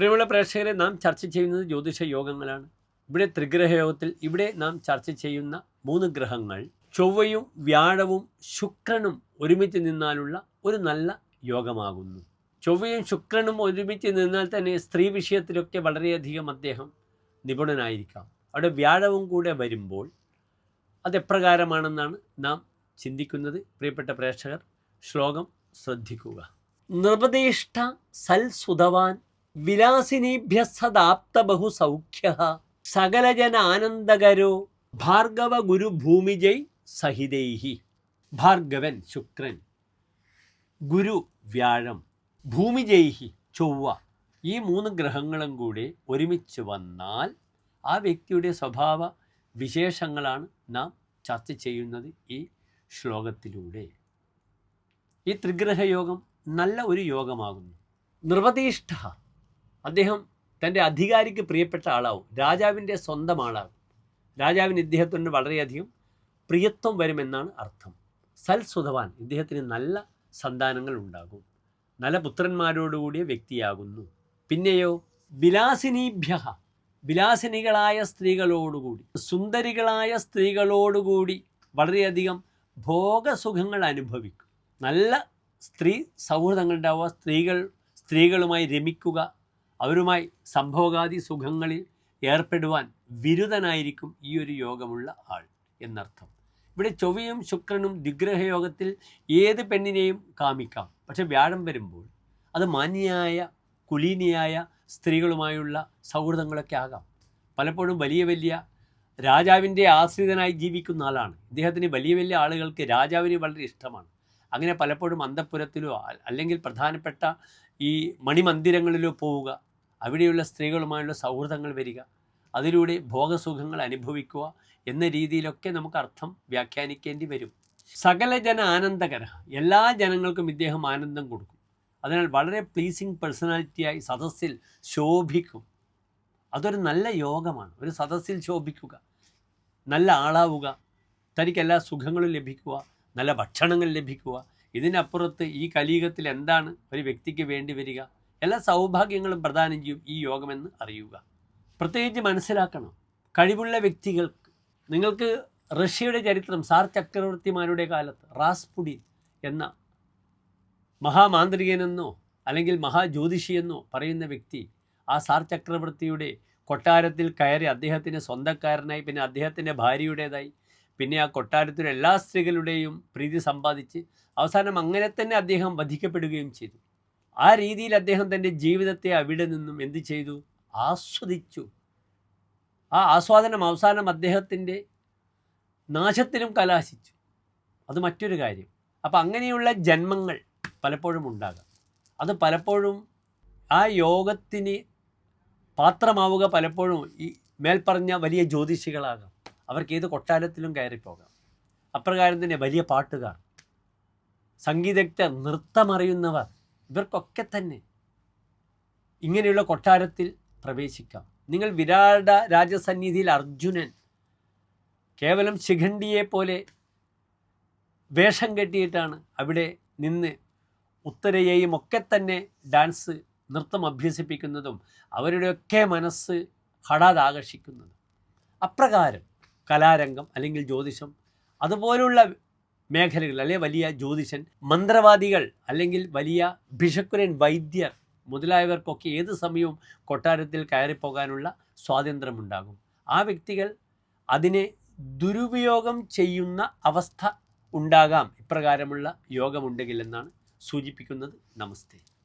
പ്രിയമുള്ള പ്രേക്ഷകരെ നാം ചർച്ച ചെയ്യുന്നത് ജ്യോതിഷ യോഗങ്ങളാണ്. ഇവിടെ ത്രിഗ്രഹ യോഗത്തിൽ ഇവിടെ നാം ചർച്ച ചെയ്യുന്ന മൂന്ന് ഗ്രഹങ്ങൾ ചൊവ്വയും വ്യാഴവും ശുക്രനും ഒരുമിച്ച് നിന്നാലുള്ള ഒരു നല്ല യോഗമാകുന്നു. ചൊവ്വയും ശുക്രനും ഒരുമിച്ച് നിന്നാൽ തന്നെ സ്ത്രീ വിഷയത്തിലൊക്കെ വളരെയധികം അദ്ദേഹം നിപുണനായിരിക്കാം. അവിടെ വ്യാഴവും കൂടെ വരുമ്പോൾ അതെപ്രകാരമാണെന്നാണ് നാം ചിന്തിക്കുന്നത്. പ്രിയപ്പെട്ട പ്രേക്ഷകർ ശ്ലോകം ശ്രദ്ധിക്കുക. നിർവദിഷ്ട സൽസുതവാൻ വിലാസിനീഭ്യ സദാപ്ത ബഹു സൗഖ്യ സകലജന ആനന്ദകരോ ഭാർഗവ ഗുരു ഭൂമിജയ് സഹിതൈഹി. ഭാർഗവൻ ശുക്രൻ ഗുരു വ്യാഴം ഭൂമിജൈഹി ചൊവ്വ ഈ മൂന്ന് ഗ്രഹങ്ങളും കൂടി ഒരുമിച്ച് വന്നാൽ ആ വ്യക്തിയുടെ സ്വഭാവ വിശേഷങ്ങളാണ് നാം ചർച്ച ചെയ്യുന്നത് ഈ ശ്ലോകത്തിലൂടെ. ഈ ത്രിഗ്രഹയോഗം നല്ല ഒരു യോഗമാകുന്നു. നിർവതീഷ്ഠ അദ്ദേഹം തന്റെ അധികാരിക്ക് പ്രിയപ്പെട്ട ആളാവും. രാജാവിന്റെ സ്വന്തം ആളാവും രാജാവിന് ഇദ്ദേഹത്തിന് വളരെയധികം പ്രിയത്വം വരുമെന്നാണ് അർത്ഥം. സൽസുധവാൻ ഇദ്ദേഹത്തിന് നല്ല സന്താനങ്ങൾ ഉണ്ടാകും. നല്ല പുത്രന്മാരോടുകൂടിയ വ്യക്തിയാകുന്നു. പിന്നെയോ വിലാസിനീഭ്യ വിലാസിനികളായ സ്ത്രീകളോടുകൂടി സുന്ദരികളായ സ്ത്രീകളോടുകൂടി വളരെയധികം ഭോഗസുഖങ്ങൾ അനുഭവിക്കും. നല്ല സ്ത്രീ സൗഹൃദങ്ങൾ ഉണ്ടാവുക സ്ത്രീകൾ സ്ത്രീകളുമായി രമിക്കുക അവരുമായി സംഭോഗാദി സുഖങ്ങളിൽ ഏർപ്പെടുവാൻ വിരുദ്ധനായിരിക്കും ഈ ഒരു യോഗമുള്ള ആൾ എന്നർത്ഥം. ഇവിടെ ചൊവ്വയും ശുക്രനും ദിഗ്രഹയോഗത്തിൽ ഏത് പെണ്ണിനെയും കാമിക്കാം. പക്ഷെ വ്യാഴം വരുമ്പോൾ അത് മാന്യയായ കുലീനിയായ സ്ത്രീകളുമായുള്ള സൗഹൃദങ്ങളൊക്കെ ആകാം. പലപ്പോഴും വലിയ വലിയ രാജാവിന്റെ ആശ്രിതനായി ജീവിക്കുന്ന ആളാണ്. ഇദ്ദേഹത്തിന് വലിയ വലിയ ആളുകൾക്ക് രാജാവിനെ വളരെ ഇഷ്ടമാണ്. അങ്ങനെ പലപ്പോഴും അന്തപ്പുരത്തിലോ അല്ലെങ്കിൽ പ്രധാനപ്പെട്ട ഈ മണിമന്ദിരങ്ങളിലോ പോവുക അവിടെയുള്ള സ്ത്രീകളുമായുള്ള സൗഹൃദങ്ങൾ വരിക അതിലൂടെ ഭോഗസുഖങ്ങൾ അനുഭവിക്കുക എന്ന രീതിയിലൊക്കെ നമുക്ക് അർത്ഥം വ്യാഖ്യാനിക്കേണ്ടി വരും. സകല ജന ആനന്ദകര എല്ലാ ജനങ്ങൾക്കും ഇദ്ദേഹം ആനന്ദം കൊടുക്കും. അതിനാൽ വളരെ പ്ലീസിങ് പേഴ്സണാലിറ്റിയായി സദസ്സിൽ ശോഭിക്കും. അതൊരു നല്ല യോഗമാണ്. ഒരു സദസ്സിൽ ശോഭിക്കുക നല്ല ആളാവുക തനിക്ക് എല്ലാ സുഖങ്ങളും ലഭിക്കുക നല്ല ഭക്ഷണങ്ങൾ ലഭിക്കുക. ഇതിനപ്പുറത്ത് ഈ കലീകത്തിൽ എന്താണ് ഒരു വ്യക്തിക്ക് വേണ്ടി വരിക? എല്ലാ സൗഭാഗ്യങ്ങളും പ്രദാനം ചെയ്യും ഈ യോഗമെന്ന് അറിയുക. പ്രത്യേകിച്ച് മനസ്സിലാക്കണം. കഴിവുള്ള വ്യക്തികൾക്ക് നിങ്ങൾക്ക് റഷ്യയുടെ ചരിത്രം സാർ ചക്രവർത്തിമാരുടെ കാലത്ത് റാസ്പുടിൻ എന്ന മഹാമാന്ത്രികനെന്നോ അല്ലെങ്കിൽ മഹാജ്യോതിഷിയെന്നോ പറയുന്ന വ്യക്തി ആ സാർ ചക്രവർത്തിയുടെ കൊട്ടാരത്തിൽ കയറി അദ്ദേഹത്തിന്റെ സ്വന്തക്കാരനായി പിന്നെ അദ്ദേഹത്തിന്റെ ഭാര്യയുടേതായി പിന്നെ ആ കൊട്ടാരത്തിലെ എല്ലാ സ്ത്രീകളുടെയും പ്രീതി സമ്പാദിച്ച് അവസാനം അങ്ങനെ തന്നെ അദ്ദേഹം വധിക്കപ്പെടുകയും ചെയ്തു. ആ രീതിയിൽ അദ്ദേഹം തന്റെ ജീവിതത്തെ അവിടെ നിന്നും എന്ത് ചെയ്തു? ആസ്വദിച്ചു. ആ ആസ്വാദനം അവസാനം അദ്ദേഹത്തിന്റെ നാശത്തിലും കലാശിച്ചു. അത് മറ്റൊരു കാര്യം. അപ്പം അങ്ങനെയുള്ള ജന്മങ്ങൾ പലപ്പോഴും ഉണ്ടാകാം. അത് പലപ്പോഴും ആ യോഗത്തിന് പാത്രമാവുക പലപ്പോഴും ഈ മേൽപ്പറഞ്ഞ വലിയ ജ്യോതിഷികളാകാം. അവർക്ക് ഏത് കൊട്ടാരത്തിലും കയറിപ്പോകാം. അപ്രകാരം തന്നെ വലിയ പാട്ടുകാർ സംഗീതജ്ഞർ നൃത്തമറിയുന്നവർ ഇവർക്കൊക്കെ തന്നെ ഇങ്ങനെയുള്ള കൊട്ടാരത്തിൽ പ്രവേശിക്കാം. നിങ്ങൾ വിരാട രാജസന്നിധിയിൽ അർജുനൻ കേവലം ശിഖണ്ഡിയെ പോലെ വേഷം കെട്ടിയിട്ടാണ് അവിടെ നിന്ന് ഉത്തരയെയും ഒക്കെ തന്നെ ഡാൻസ് നൃത്തം അഭ്യസിപ്പിക്കുന്നതും അവരുടെയൊക്കെ മനസ്സ് ഹഠാത് ആകർഷിക്കുന്നതും അപ്രകാരം കലാരംഗം അല്ലെങ്കിൽ ജ്യോതിഷം അതുപോലുള്ള മേഖലകൾ അല്ലെ വലിയ ജ്യോതിഷൻ മന്ത്രവാദികൾ അല്ലെങ്കിൽ വലിയ ഭിഷക്കുരൻ വൈദ്യർ മുതലായവർക്കൊക്കെ ഏത് സമയവും കൊട്ടാരത്തിൽ കയറിപ്പോകാനുള്ള സ്വാതന്ത്ര്യമുണ്ടാകും. ആ വ്യക്തികൾ അതിനെ ദുരുപയോഗം ചെയ്യുന്ന അവസ്ഥ ഉണ്ടാകാം. ഇപ്രകാരമുള്ള യോഗമുണ്ടെങ്കിൽ എന്നാണ് സൂചിപ്പിക്കുന്നത്. നമസ്തേ.